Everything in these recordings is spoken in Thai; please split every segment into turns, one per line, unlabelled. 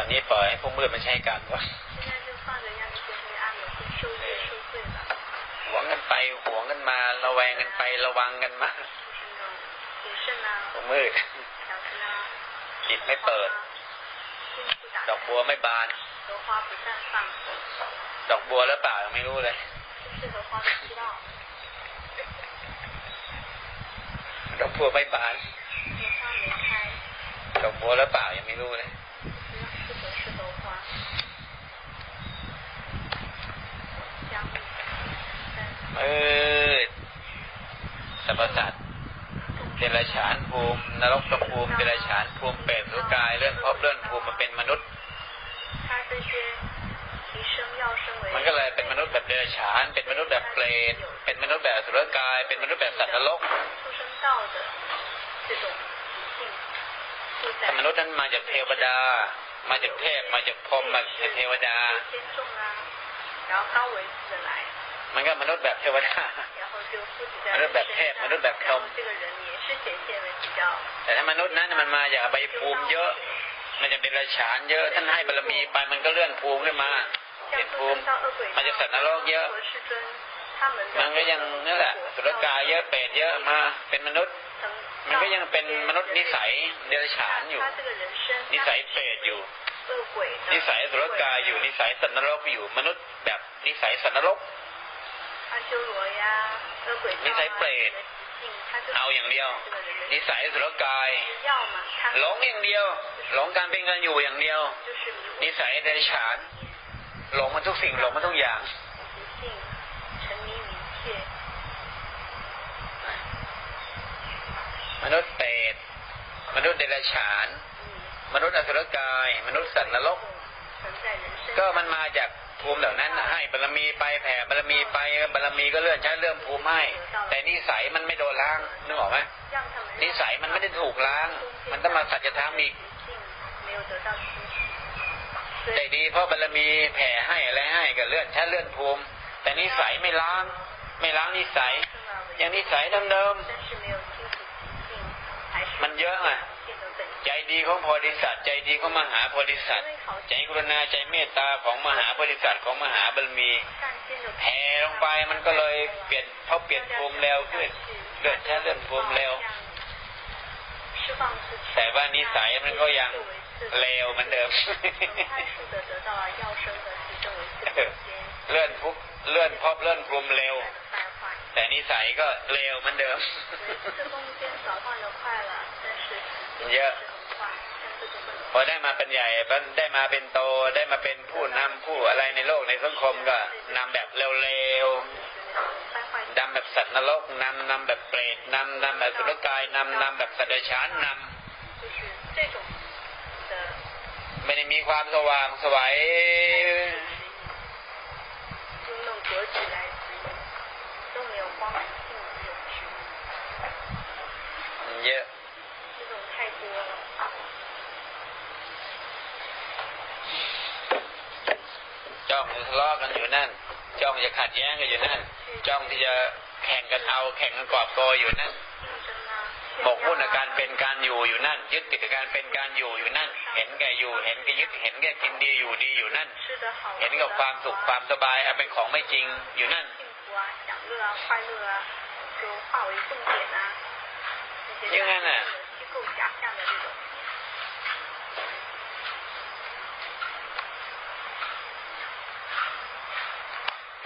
อนนี้ปล่อยให้พวกมืดมันใช้กันวะหวงกันไปหวงกันมา ระแวงกันไประวังกันมาพวกมืดจิตไม่เปิด ดอกบัวไม่บาน ดอกบัวแล้วเปล่ายังไม่รู้เลยดอกบัวไม่บานดอกบัวแล้วเปล่ายังไม่รู้เลย รัจฉานภูมิ นรกภูมิเดรัจฉานภูมิเปรตหรือกายเลื่อนภบเลื่อนภูมิมาเป็นมนุษย์มันก็เลยเป็นมนุษย์แบบเดรัจฉาน เป็นมนุษย์แบบเปรตเป็นมนุษย์แบบสุรกาย เป็นมนุษย์แบบสัตว์นรกมนุษย์นั้นมาจากเทวดา มาจากเทพ มาจากพรหมมาจากเทวดา มันก็มนุษย์แบบเทวดามนุษย์แบบเทพมนุษย์แบบพรหมแต่ถ้ามนุษย์นั้นมันมาอย่าใบภูมิเยอะ มันจะเป็นราชานเยอะ ท่านให้บารมีไปมันก็เลื่อนภูมิขึ้นมาเป็นภูมิ มันจะสัตว์นรกเยอะ มันก็ยังนี่แหละสุรกายเยอะเปรตเยอะมาเป็นมนุษย์ มันก็ยังเป็นมนุษย์นิสัยเดรัจฉานอยู่ นิสัยเปรตอยู่ นิสัยสุรกายอยู่นิสัยสันนรกอยู่มนุษย์แบบนิสัยสันนรก นิสัยเปรตเอาอย่างเดียว นิสัยสุรกาย หลงอย่างเดียว หลงการเป็นกันอยู่อย่างเดียว นิสัยเดรัจฉาน หลงมันทุกสิ่ง หลงมันทุกอย่าง มนุษย์เปรตมนุษย์เดรัจฉาน มนุษย์อสุรกาย มนุษย์สัตว์นรก ก็มันมาจากภูมิเหล่านั้นให้บารมีไปแผ่บารมีไปบารมีก็เลื่อนใช้เรื่องภูมิให้แต่นิสัยมันไม่โดนล้างนึกออกไหมนิสัยมันไม่ได้ถูกล้าง มันต้องมาสัจธรรมอีกแต่ดีเพราะบารมีแผ่ให้อะไรให้กับเลื่อนใช้เลื่อนภูมิ แต่นิสัยไม่ล้าง ไม่ล้างนิสัยยังนิสัยเดิมๆมันเยอะ
ไง
ใจดีของโพธิสัตว์ใจดีของมหาโพธิสัตว์ใจกรุณาใจเมตตาของมหาโพธิสัตว์ของมหาบารมีแผ่ลงไปมันก็เลยเปลี่ยนเขาเปลี่ยนภูมิแล้วขึ้นเกิดแค่เลื่อนภูมิแล้วแต่ว่านิสัยมันก็ยังเลวเหมือนเดิม เลื่อนพุกเลื่อนพบเลื่อนภูมิเร็ว แต่นิสัยก็เร็วเหมือนเดิม
เยอะ
พอได้มาเป็นใหญ่ได้มาเป็นโตได้มาเป็นผู้นำผู้อะไรในโลกในสังคมก็นำแบบเร็วๆนำแบบสัตว์นรกนำนำแบบเปรตนำนำแบบสุรกายนำนำแบบสัตว์เดรัจฉานนํไม่ได้มีความสว่างสวัยเยอะ จ้องทะเลาะกันอยู่นั่น จ้องจะขัดแย้งกันอยู่นั่น จ้องที่จะแข่งกันเอา แข่งกันกอบโกยอยู่นั่นหมกมุ่นกับารเป็นการอยู่อยู่นั่น ยึดติดกับการเป็นการอยู่อยู่นั่น เห็นแก่อยู่ เห็นแก่ยึด เห็นแก่กินดีอยู่ดีอยู่นั่น เห็นกับความสุขความสบายเป็นของไม่จริงอยู่นั่น
ยังไงน่ะ 快乐啊，就化为重点啊，这些
应该呢
虚构假象的这种。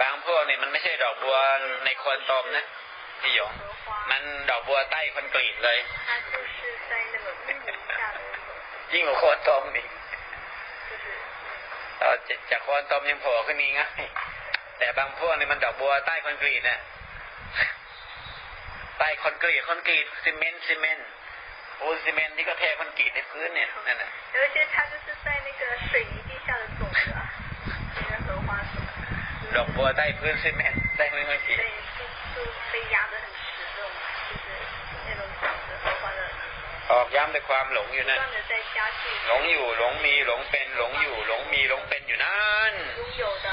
บางพวกนี่มันไม่ใช่ดอกบัวในโคนตมนะพี่หยง
荷花，
มันดอกบัวใต้คอนกรีตเลย
它就是在那个屋檐下的那种，
ยิ่งกว่าโคนตมอีก
就是嗯
ต่อจากโคนตมยังโผล่ขึ้นนี่ง่ายแต่บางพวกนี่มันดอกบัวใต้คอนกรีตน่ะใต้คอนกรีตคอนกรีตซีเมนต์ซีเมนต์ ปูนซีเมนต์ที่ก็เทคอนกรีตในพื้นเนี่ยนั่นน่ะ
有一些它就是在那个水泥地下的种子啊，那个荷花什么的，
ดอกบัวใต้พื้นซีเมนต์ใต้พื้นคอนกรีต
对，就就被压得很实这种，就是那种种子荷花的，
ออกย้ำด้วยความหลงอยู่
不
นั่น
断的在加剧
หลงอยู่หลงมีหลงเป็นหลงอยู่หลงมีหลงเป็นอยู่นั่น
拥有的